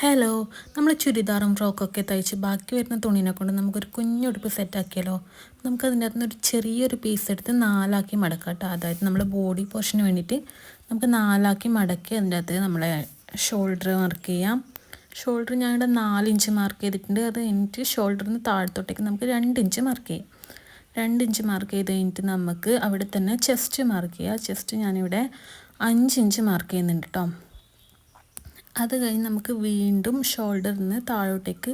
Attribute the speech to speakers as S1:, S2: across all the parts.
S1: Hello നമ്മൾ ചുരിദാറും ഫ്രോക്കൊക്കെ തയ്ച്ച് ബാക്കി വരുന്ന തുണീനെ കൊണ്ട് നമുക്കൊരു കുഞ്ഞുടുപ്പ് സെറ്റാക്കിയാലോ നമുക്കതിന്റെ അകത്തുനിന്ന് ഒരു ചെറിയൊരു പീസ് എടുത്ത് നാലാക്കി മടക്കാം കേട്ടോ അതായത് നമ്മുടെ ബോഡി പോർഷന് വേണ്ടിയിട്ട് നമുക്ക് നാലാക്കി മടക്കി അതിന്റെ അകത്ത് നമ്മളെ ഷോൾഡർ മാർക്ക് ചെയ്യാം. ഷോൾഡർ ഞാൻ ഇവിടെ ഇഞ്ച് മാർക്ക് ചെയ്തിട്ടുണ്ട്. അത് കഴിഞ്ഞിട്ട് ഷോൾഡറിൽ നിന്ന് താഴത്തോട്ടേക്ക് നമുക്ക് രണ്ട് ഇഞ്ച് മാർക്ക് ചെയ്യാം. രണ്ട് ഇഞ്ച് മാർക്ക് ചെയ്ത് കഴിഞ്ഞിട്ട് നമുക്ക് അവിടെ തന്നെ ചെസ്റ്റ് മാർക്ക് ചെയ്യാം. ചെസ്റ്റ് ഞാനിവിടെ അഞ്ച് ഇഞ്ച് മാർക്ക് ചെയ്യുന്നുണ്ട് കേട്ടോ അത് കഴിഞ്ഞ് നമുക്ക് വീണ്ടും ഷോൾഡറിൽ നിന്ന് താഴോട്ടേക്ക്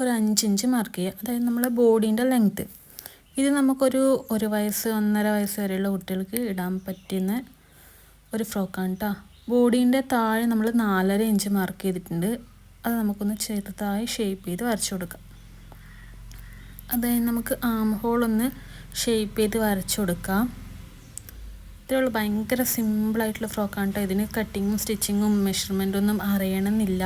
S1: ഒരു അഞ്ചിഞ്ച് മാർക്ക് ചെയ്യുക അതായത് നമ്മളെ ബോഡീന്റെ ലെങ്ത്ത് ഇത് നമുക്കൊരു ഒരു വയസ്സ് ഒന്നര വയസ്സ് വരെയുള്ള കുട്ടികൾക്ക് ഇടാൻ പറ്റുന്ന ഒരു ഫ്രോക്കാണ് കേട്ടോ ബോഡീന്റെ താഴെ നമ്മൾ നാലര ഇഞ്ച് മാർക്ക് ചെയ്തിട്ടുണ്ട്. അത് നമുക്കൊന്ന് ചെറുതായി ഷേപ്പ് ചെയ്ത് വരച്ചു കൊടുക്കാം. അതായത് നമുക്ക് ആം ഹോൾ ഒന്ന് ഷേപ്പ് ചെയ്ത് വരച്ചു കൊടുക്കാം. ഇത്രയുള്ളൂ. ഭയങ്കര സിമ്പിളായിട്ടുള്ള ഫ്രോക്കാണ് കേട്ടോ ഇതിന് കട്ടിങ്ങും സ്റ്റിച്ചിങ്ങും മെഷർമെന്റും ഒന്നും അറിയണമെന്നില്ല.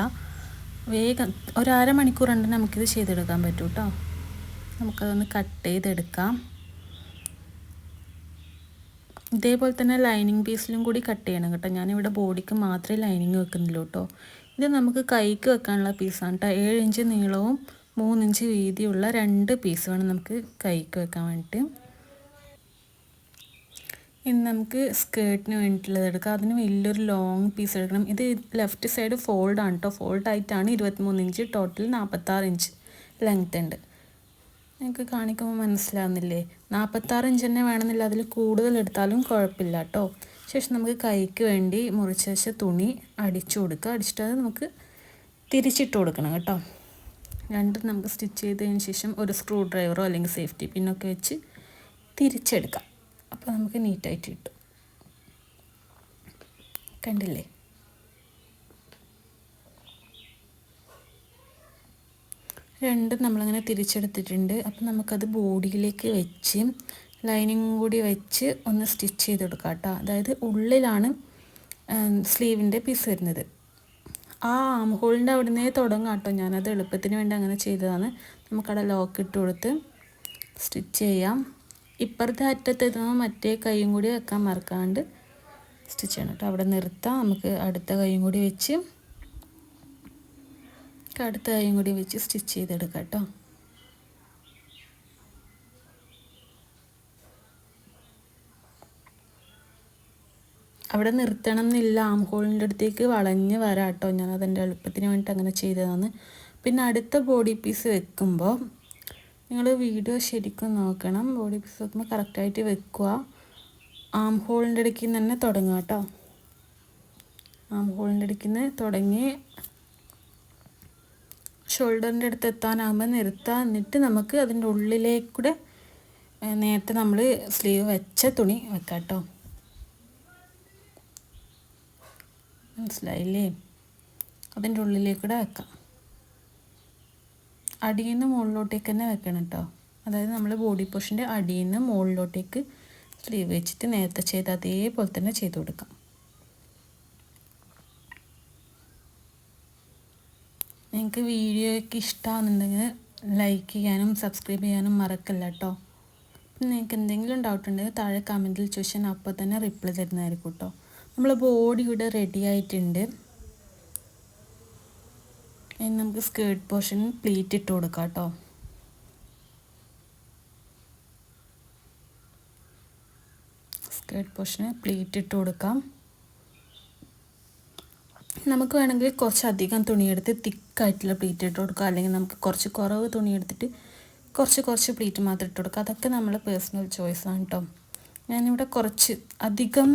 S1: വേഗം ഒരു അരമണിക്കൂർ കൊണ്ട് നമുക്കിത് ചെയ്തെടുക്കാൻ പറ്റും കേട്ടോ നമുക്കതൊന്ന് കട്ട് ചെയ്തെടുക്കാം. ഇതേപോലെ തന്നെ ലൈനിങ് പീസിലും കൂടി കട്ട് ചെയ്യണം കേട്ടോ. ഞാനിവിടെ ബോഡിക്ക് മാത്രമേ ലൈനിങ് വെക്കുന്നില്ല കേട്ടോ ഇത് നമുക്ക് കൈക്ക് വെക്കാനുള്ള പീസാണ് കേട്ടോ ഏഴ് ഇഞ്ച് നീളവും മൂന്നിഞ്ച് വീതിയുള്ള രണ്ട് പീസ് വേണം നമുക്ക് കൈക്ക് വെക്കാൻ വേണ്ടിയിട്ട്. ഇനി നമുക്ക് സ്കേർട്ടിന് വേണ്ടിയിട്ടുള്ളത് എടുക്കാം. അതിന് വലിയൊരു ലോങ് പീസ് എടുക്കണം. ഇത് ലെഫ്റ്റ് സൈഡ് ഫോൾഡ് ആണ് കേട്ടോ ഫോൾഡ് ആയിട്ടാണ് ഇരുപത്തിമൂന്ന് ഇഞ്ച് ടോട്ടൽ നാൽപ്പത്താറ് ഇഞ്ച് ലെങ്ത് ഉണ്ട്. നിങ്ങൾക്ക് കാണിക്കുമ്പോൾ മനസ്സിലാവുന്നില്ലേ? നാൽപ്പത്താറ് ഇഞ്ച് തന്നെ വേണമെന്നില്ല. അതിൽ കൂടുതൽ എടുത്താലും കുഴപ്പമില്ല കേട്ടോ ശേഷം നമുക്ക് കൈക്ക് വേണ്ടി മുറിച്ച് വെച്ച തുണി അടിച്ചു കൊടുക്കുക. അടിച്ചിട്ട് നമുക്ക് തിരിച്ചിട്ട് കൊടുക്കണം കേട്ടോ. രണ്ടും നമുക്ക് സ്റ്റിച്ച് ചെയ്തതിന് ശേഷം ഒരു സ്ക്രൂ ഡ്രൈവറോ അല്ലെങ്കിൽ സേഫ്റ്റി പിന്നൊക്കെ വെച്ച് തിരിച്ചെടുക്കാം. അപ്പോൾ നമുക്ക് നീറ്റായിട്ട് കിട്ടും. കണ്ടില്ലേ? രണ്ടും നമ്മളങ്ങനെ തിരിച്ചെടുത്തിട്ടുണ്ട്. അപ്പം നമുക്കത് ബോഡിയിലേക്ക് വെച്ച് ലൈനിങ് കൂടി വെച്ച് ഒന്ന് സ്റ്റിച്ച് ചെയ്ത് കൊടുക്കാം കേട്ടോ. അതായത് ഉള്ളിലാണ് സ്ലീവിന്റെ പീസ് വരുന്നത്. ആ ആം ഹോളിന്റെ അവിടെ നിന്നേ തുടങ്ങാം കേട്ടോ. ഞാനത് എളുപ്പത്തിന് വേണ്ടി അങ്ങനെ ചെയ്തതാണ്. നമുക്കവിടെ ലോക്ക് ഇട്ട് കൊടുത്ത് സ്റ്റിച്ച് ചെയ്യാം. ഇപ്പുറത്തെ അറ്റത്തെത്തുമ്പോൾ മറ്റേ കൈയും കൂടി വെക്കാൻ മറക്കാണ്ട് സ്റ്റിച്ച് ചെയ്യണം കേട്ടോ. അവിടെ നിർത്താം. നമുക്ക് അടുത്ത കൈയും കൂടി വെച്ച് അടുത്ത കൈയും കൂടി വെച്ച് സ്റ്റിച്ച് ചെയ്തെടുക്കാം കേട്ടോ. അവിടെ നിർത്തണം എന്നില്ല. ആം ഹോളിന്റെ അടുത്തേക്ക് വളഞ്ഞ് വരാം കേട്ടോ. ഞാൻ അതെന്റെ എളുപ്പത്തിന് വേണ്ടിയിട്ട് അങ്ങനെ ചെയ്തതാണ്. പിന്നെ അടുത്ത ബോഡി പീസ് വെക്കുമ്പോൾ നിങ്ങൾ വീഡിയോ ശരിക്കും നോക്കണം. ബോഡി പീസ് നോക്കുമ്പോൾ കറക്റ്റായിട്ട് വെക്കുക ആം ഹോളിന്റെ ഇടയ്ക്ക് തന്നെ തുടങ്ങുക കേട്ടോ ആം ഹോളിന്റെ ഇടയ്ക്ക് നിന്ന് തുടങ്ങി. ഷോൾഡറിന്റെ അടുത്ത് എത്താനാകുമ്പോൾ നിർത്തുക. എന്നിട്ട് നമുക്ക് അതിന്റെ ഉള്ളിലേക്കൂടെ നേരത്തെ നമ്മൾ സ്ലീവ് വെച്ച തുണി വെക്കാം കേട്ടോ മനസ്സിലായില്ലേ? അതിന്റെ ഉള്ളിലേക്കൂടെ വെക്കാം. അടിയിൽ നിന്ന് മുകളിലോട്ടേക്ക് തന്നെ വെക്കണം കേട്ടോ അതായത് നമ്മൾ ബോഡി പോർഷന്റെ അടിയിൽ നിന്ന് മുകളിലോട്ടേക്ക് സ്ലീവ് വെച്ചിട്ട് നേരത്തെ ചെയ്ത് അതേപോലെ തന്നെ ചെയ്ത് കൊടുക്കാം. നിങ്ങൾക്ക് വീഡിയോയ്ക്ക് ഇഷ്ടമാണെന്നുണ്ടെങ്കിൽ ലൈക്ക് ചെയ്യാനും സബ്സ്ക്രൈബ് ചെയ്യാനും മറക്കല്ല കേട്ടോ നിങ്ങൾക്ക് എന്തെങ്കിലും ഡൗട്ട് ഉണ്ടെങ്കിൽ താഴെ കമന്റിൽ ചോദിച്ചാൽ അപ്പോൾ തന്നെ റിപ്ലൈ തരുന്നതായിരിക്കും കേട്ടോ നമ്മൾ ബോഡി ഇവിടെ റെഡി ആയിട്ടുണ്ട്. ഇനി നമുക്ക് സ്കേർട്ട് പോർഷൻ പ്ലീറ്റ് ഇട്ട് കൊടുക്കാം കേട്ടോ. സ്കേർട്ട് പോർഷന് പ്ലീറ്റ് ഇട്ട് കൊടുക്കാം. നമുക്ക് വേണമെങ്കിൽ കുറച്ചധികം തുണിയെടുത്ത് തിക്കായിട്ടുള്ള പ്ലീറ്റ് ഇട്ട് കൊടുക്കുക അല്ലെങ്കിൽ നമുക്ക് കുറച്ച് കുറവ് തുണിയെടുത്തിട്ട് കുറച്ച് കുറച്ച് പ്ലീറ്റ് മാത്രം ഇട്ട് കൊടുക്കുക അതൊക്കെ നമ്മളെ പേഴ്സണൽ ചോയ്സാണ് കേട്ടോ. ഞാനിവിടെ കുറച്ച് അധികം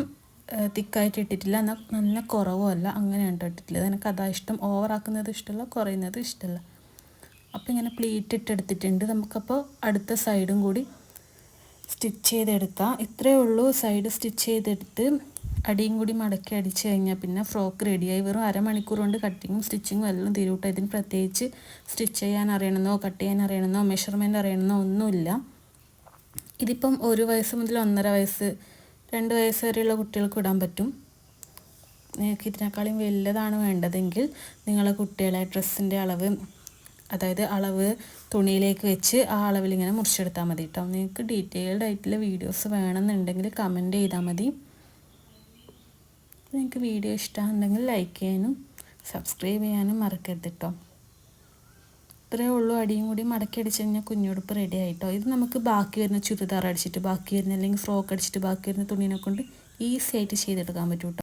S1: തിക്കായിട്ട് ഇട്ടിട്ടില്ല. എന്നാൽ നല്ല കുറവും അല്ല. അങ്ങനെയാണ് ഇട്ടിട്ടില്ല എനിക്ക് അതാ ഇഷ്ടം. ഓവറാക്കുന്നത് ഇഷ്ടമല്ല കുറയുന്നത് ഇഷ്ടമല്ല. അപ്പോൾ ഇങ്ങനെ പ്ലീറ്റ് ഇട്ടെടുത്തിട്ടുണ്ട് നമുക്കപ്പോൾ അടുത്ത സൈഡും കൂടി സ്റ്റിച്ച് ചെയ്തെടുക്കാം. ഇത്രയേ ഉള്ളൂ. സൈഡ് സ്റ്റിച്ച് ചെയ്തെടുത്ത് അടിയും കൂടി മടക്കി അടിച്ച് കഴിഞ്ഞാൽ പിന്നെ ഫ്രോക്ക് റെഡിയായി വെറും അരമണിക്കൂർ കൊണ്ട് കട്ടിങ്ങും സ്റ്റിച്ചിങ്ങും എല്ലാം തീരുട്ടോ. ഇതിന് പ്രത്യേകിച്ച് സ്റ്റിച്ച് ചെയ്യാൻ അറിയണമെന്നോ കട്ട് ചെയ്യാൻ അറിയണമെന്നോ മെഷർമെന്റ് അറിയണമെന്നോ ഒന്നുമില്ല. ഇതിപ്പം ഒരു വയസ്സ് മുതൽ ഒന്നര വയസ്സ് രണ്ട് വയസ്സ് വരെയുള്ള കുട്ടികൾക്ക് ഇടാൻ പറ്റും. നിങ്ങൾക്ക് ഇതിനേക്കാളും വലുതാണ് വേണ്ടതെങ്കിൽ നിങ്ങളെ കുട്ടികളെ ഡ്രസ്സിന്റെ അളവ് അതായത് അളവ് തുണിയിലേക്ക് വെച്ച് ആ അളവിൽ ഇങ്ങനെ മുറിച്ചെടുത്താൽ മതി കേട്ടോ. നിങ്ങൾക്ക് ഡീറ്റെയിൽഡ് ആയിട്ടുള്ള വീഡിയോസ് വേണമെന്നുണ്ടെങ്കിൽ കമന്റ് ചെയ്താൽ മതി. നിങ്ങൾക്ക് വീഡിയോ ഇഷ്ടമാണെന്നുണ്ടെങ്കിൽ ലൈക്ക് ചെയ്യാനും സബ്സ്ക്രൈബ് ചെയ്യാനും മറക്കരുത് കേട്ടോ. ഇത്രയേ ഉള്ളൂ അടിയും കൂടി മടക്കി അടിച്ച് കഴിഞ്ഞാൽ കുഞ്ഞുടുപ്പ് റെഡി ആയിട്ടോ? ഇത് നമുക്ക് ബാക്കി വരുന്ന ചുരിദാർ അടിച്ചിട്ട് ബാക്കി വരുന്ന അല്ലെങ്കിൽ ഫ്രോക്ക് അടിച്ചിട്ട് ബാക്കി വരുന്ന തുണീനെ കൊണ്ട് ഈസി ആയിട്ട് ചെയ്തെടുക്കാൻ പറ്റും